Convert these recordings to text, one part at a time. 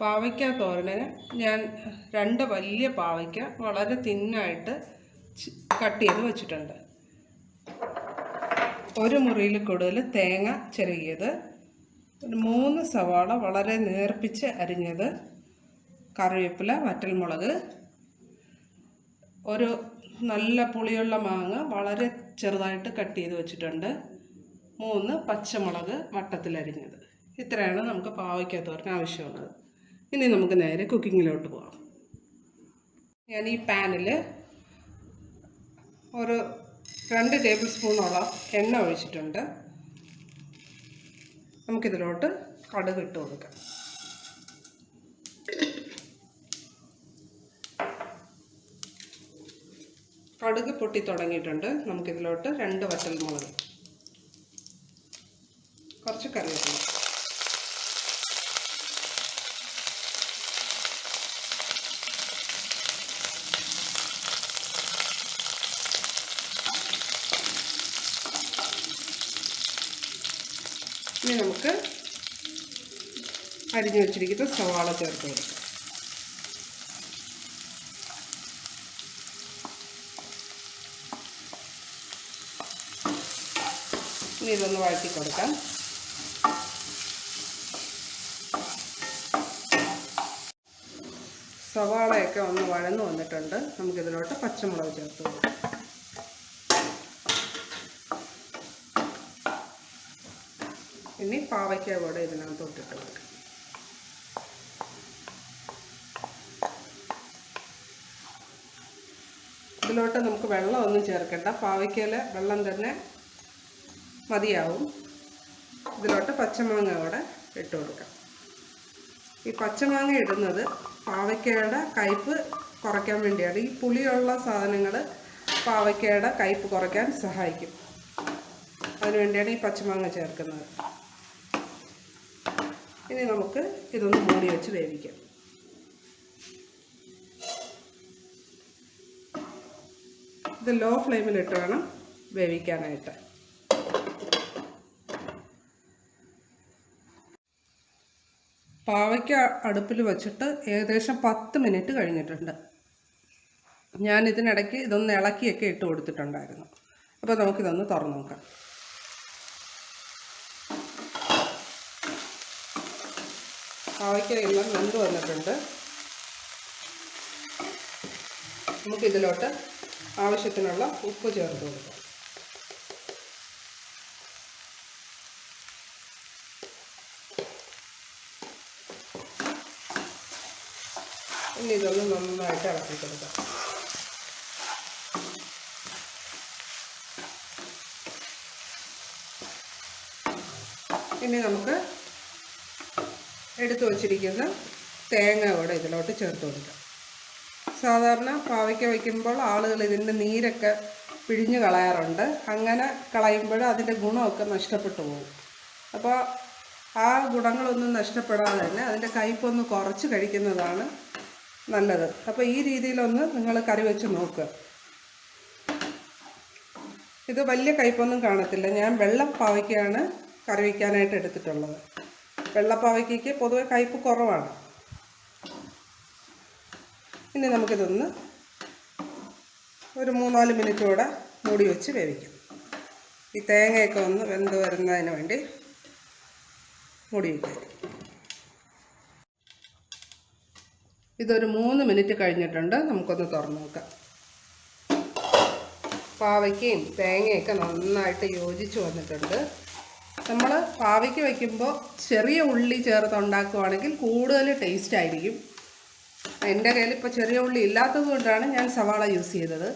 പാവയ്ക്ക തോരന്. ഞാൻ രണ്ട് വലിയ പാവയ്ക്ക വളരെ തിന്നായിട്ട് കട്ട് ചെയ്ത് വെച്ചിട്ടുണ്ട്. ഒരു മുറിയിൽ കൂടുതൽ തേങ്ങ ചെറിയത് മൂന്ന് സവാള വളരെ നേർപ്പിച്ച് അരിഞ്ഞത് കറിവേപ്പില വറ്റൽമുളക്. ഒരു നല്ല പുളിയുള്ള മാങ്ങ വളരെ ചെറുതായിട്ട് കട്ട് ചെയ്ത് വെച്ചിട്ടുണ്ട്. മൂന്ന് പച്ചമുളക് വട്ടത്തിലരിഞ്ഞത്. ഇത്രയാണ് നമുക്ക് പാവയ്ക്ക തോരൻ ആവശ്യമുള്ളത്. ഇനി നമുക്ക് നേരെ കുക്കിങ്ങിലോട്ട് പോകാം ഞാൻ ഈ പാനിൽ ഒരു രണ്ട് ടേബിൾ സ്പൂണോളം എണ്ണ ഒഴിച്ചിട്ടുണ്ട്. നമുക്കിതിലോട്ട് കടുക് ഇട്ട് കൊടുക്കാം. കടുക് പൊട്ടി തുടങ്ങിയിട്ടുണ്ട്. നമുക്കിതിലോട്ട് രണ്ട് വറ്റൽ മുളക് കുറച്ച് കറിവേപ്പില. ഇനി നമുക്ക് അരിഞ്ഞു വെച്ചിരിക്കുന്ന സവാള ചേർത്ത് കൊടുക്കാം. ഇനി ഇതൊന്ന് വഴറ്റി കൊടുക്കാം. സവാളയൊക്കെ ഒന്ന് വഴന്നു വന്നിട്ടുണ്ട്. നമുക്കിതിലോട്ട് പച്ചമുളക് ചേർത്ത് കൊടുക്കാം. ഇനി പാവയ്ക്ക കൂടെ ഇതിനകത്ത് ഇട്ടിട്ട് കൊടുക്കാം ഇതിലോട്ട് നമുക്ക് വെള്ളമൊന്നും ചേർക്കണ്ട. പാവയ്ക്കയിൽ വെള്ളം തന്നെ മതിയാവും. ഇതിലോട്ട് പച്ചമാങ്ങ കൂടെ ഇട്ട് കൊടുക്കാം. ഈ പച്ചമാങ്ങ ഇടുന്നത് പാവയ്ക്കയുടെ കയ്പ്പ് കുറയ്ക്കാൻ വേണ്ടിയാണ്. ഈ പുളിയുള്ള സാധനങ്ങൾ പാവയ്ക്കയുടെ കയ്പ്പ് കുറയ്ക്കാൻ സഹായിക്കും. അതിനുവേണ്ടിയാണ് ഈ പച്ചമാങ്ങ ചേർക്കുന്നത്. ഇനി നമുക്ക് ഇതൊന്ന് മൂടി വെച്ച് വേവിക്കാം. ഇത് ലോ ഫ്ലെയിമിലിട്ട് വേണം വേവിക്കാനായിട്ട്. പാവയ്ക്ക അടുപ്പിൽ വച്ചിട്ട് ഏകദേശം പത്ത് മിനിറ്റ് കഴിഞ്ഞിട്ടുണ്ട്. ഞാൻ ഇതിനിടയ്ക്ക് ഇതൊന്ന് ഇളക്കിയൊക്കെ ഇട്ട് കൊടുത്തിട്ടുണ്ടായിരുന്നു. അപ്പോൾ നമുക്കിതൊന്ന് തുറന്നു നോക്കാം. പാവയ്ക്ക എല്ലാം വെന്ത് വന്നിട്ടുണ്ട്. നമുക്കിതിലോട്ട് ആവശ്യത്തിനുള്ള ഉപ്പ് ചേർത്ത് കൊടുക്കാം. ഇനി ഇതൊന്ന് നന്നായിട്ട് ഇളക്കി കൊടുക്കാം. ഇനി നമുക്ക് എടുത്തു വച്ചിരിക്കുന്ന തേങ്ങ കൂടെ ഇതിലോട്ട് ചേർത്ത് കൊടുക്കാം സാധാരണ പാവയ്ക്ക വയ്ക്കുമ്പോൾ ആളുകൾ ഇതിന്റെ നീരൊക്കെ പിഴിഞ്ഞ് കളയാറുണ്ട്. അങ്ങനെ കളയുമ്പോൾ അതിന്റെ ഗുണമൊക്കെ നഷ്ടപ്പെട്ടു പോകും. അപ്പോൾ ആ ഗുണങ്ങളൊന്നും നഷ്ടപ്പെടാതെ തന്നെ അതിന്റെ കയ്പൊന്ന് കുറച്ച് കഴിക്കുന്നതാണ് നല്ലത്. അപ്പോൾ ഈ രീതിയിലൊന്ന് നിങ്ങൾ കറി വെച്ച് നോക്കുക. ഇത് വലിയ കയ്പൊന്നും കാണത്തില്ല. ഞാൻ വെള്ളം പാവയ്ക്കാണ് കറി വയ്ക്കാനായിട്ട് എടുത്തിട്ടുള്ളത്. വെള്ളപ്പാവയ്ക്കയ്ക്ക് പൊതുവെ കയ്പ്പ് കുറവാണ്. ഇനി നമുക്കിതൊന്ന് ഒരു മൂന്നാൽ മിനിറ്റ് കൂടെ മൂടി വെച്ച് വേവിക്കാം. ഈ തേങ്ങയൊക്കെ ഒന്ന് വെന്ത് വരുന്നതിന് വേണ്ടി മൂടി വയ്ക്കാം ഇതൊരു മൂന്ന് മിനിറ്റ് കഴിഞ്ഞിട്ടുണ്ട്. നമുക്കൊന്ന് തുറന്നു നോക്കാം. പാവയ്ക്കയും തേങ്ങയൊക്കെ നന്നായിട്ട് യോജിച്ച് വന്നിട്ടുണ്ട്. നമ്മൾ പാവയ്ക്ക് വയ്ക്കുമ്പോൾ ചെറിയ ഉള്ളി ചേർത്ത് ഉണ്ടാക്കുവാണെങ്കിൽ കൂടുതൽ ടേസ്റ്റ് ആയിരിക്കും. എന്റെ കയ്യിൽ ഇപ്പോൾ ചെറിയ ഉള്ളി ഇല്ലാത്തത് കൊണ്ടാണ് ഞാൻ സവാള യൂസ് ചെയ്തത്.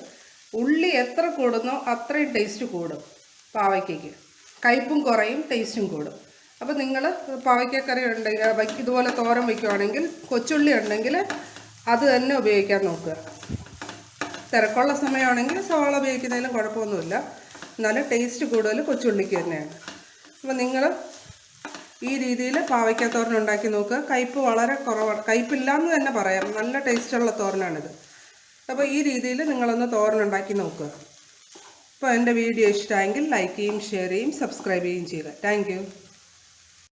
ഉള്ളി എത്ര കൂടുന്നോ അത്രയും ടേസ്റ്റ് കൂടും പാവയ്ക്കയ്ക്ക് കയ്പും കുറയും ടേസ്റ്റും കൂടും. അപ്പോൾ നിങ്ങൾ പാവയ്ക്കക്കറി ഉണ്ടെങ്കിൽ ഇതുപോലെ തോരൻ വയ്ക്കുവാണെങ്കിൽ കൊച്ചുള്ളി ഉണ്ടെങ്കിൽ അത് തന്നെ ഉപയോഗിക്കാൻ നോക്കുക. തിരക്കുള്ള സമയമാണെങ്കിൽ സവാള ഉപയോഗിക്കുന്നതിലും കുഴപ്പമൊന്നുമില്ല. എന്നാലും ടേസ്റ്റ് കൂടുതൽ കൊച്ചുള്ളിക്ക് തന്നെയാണ്. അപ്പോൾ നിങ്ങൾ ഈ രീതിയിൽ പാവയ്ക്ക തോരൻ ഉണ്ടാക്കി നോക്കുക കയ്പ്പ് വളരെ കുറവാണ്. കയ്പ്പില്ലാന്ന് തന്നെ പറയാം. നല്ല ടേസ്റ്റുള്ള തോരനാണിത്. അപ്പോൾ ഈ രീതിയിൽ നിങ്ങളൊന്ന് തോരൻ ഉണ്ടാക്കി നോക്കുക അപ്പോൾ എന്റെ വീഡിയോ ഇഷ്ടമായെങ്കിൽ ലൈക്ക് ചെയ്യും ഷെയർ ചെയ്യും സബ്സ്ക്രൈബ് ചെയ്യുകയും ചെയ്യുക താങ്ക്